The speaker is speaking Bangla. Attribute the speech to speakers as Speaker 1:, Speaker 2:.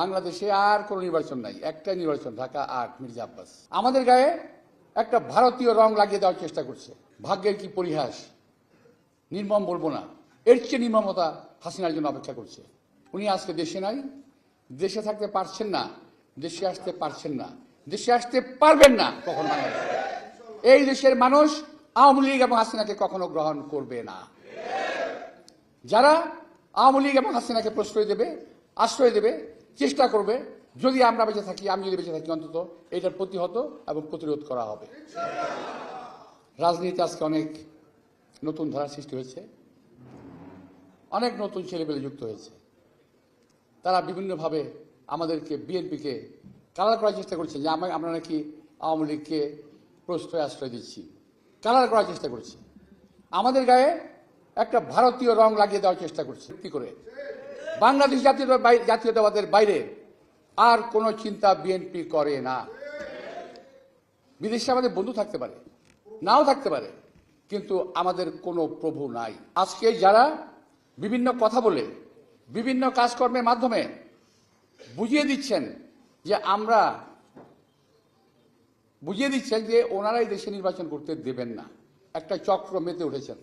Speaker 1: বাংলাদেশে আর কোনো নির্বাচন নাই। একটাই নির্বাচন, ঢাকা আট, মির্জা আব্বাস। আমাদের গায়ে একটা ভারতীয় রং লাগিয়ে দেওয়ার চেষ্টা করছে। ভাগ্যের কি পরিহাস? নির্মম বলব না। এর চেয়ে নির্মমতা হাসিনার জন্য অপেক্ষা করছে। উনি আজকে দেশে নাই। দেশে থাকতে পারছেন না। দেশে আসতে পারছেন না। দেশে আসতে পারবেন না কখন এই দেশের মানুষ আওয়ামী লীগ এবং হাসিনাকে কখনো গ্রহণ করবে না। যারা আওয়ামী লীগ এবং হাসিনাকে প্রশ্রয় দেবে, আশ্রয় দেবে চেষ্টা করবে, যদি আমরা বেঁচে থাকি, আমি যদি বেঁচে থাকি অন্তত, এটার প্রতিহত এবং প্রতিরোধ করা হবে। রাজনীতি আজকে অনেক নতুন ধারা সৃষ্টি হয়েছে। অনেক নতুন ছেলেপেলে যুক্ত হয়েছে। তারা বিভিন্নভাবে আমাদেরকে, বিএনপিকে কালার করার চেষ্টা করছে। যে আমরা নাকি আওয়ামী লীগকে প্রশ্রয় আশ্রয় দিচ্ছি। কালার করার চেষ্টা করছি। আমাদের গায়ে একটা ভারতীয় রং লাগিয়ে দেওয়ার চেষ্টা করছে। কি করে? বাংলাদেশ জাতীয় জাতীয়তাবাদের বাইরে আর কোনো চিন্তা বিএনপি করে না। বিদেশে আমাদের বন্ধু থাকতে পারে, নাও থাকতে পারে, কিন্তু আমাদের কোনো প্রভু নাই। আজকে যারা বিভিন্ন কথা বলে, বিভিন্ন কাজকর্মের মাধ্যমে বুঝিয়ে দিচ্ছেন যে আমরা বুঝিয়ে দিচ্ছেন যে ওনারাই দেশে নির্বাচন করতে দেবেন না। একটা চক্র মেতে উঠেছেন।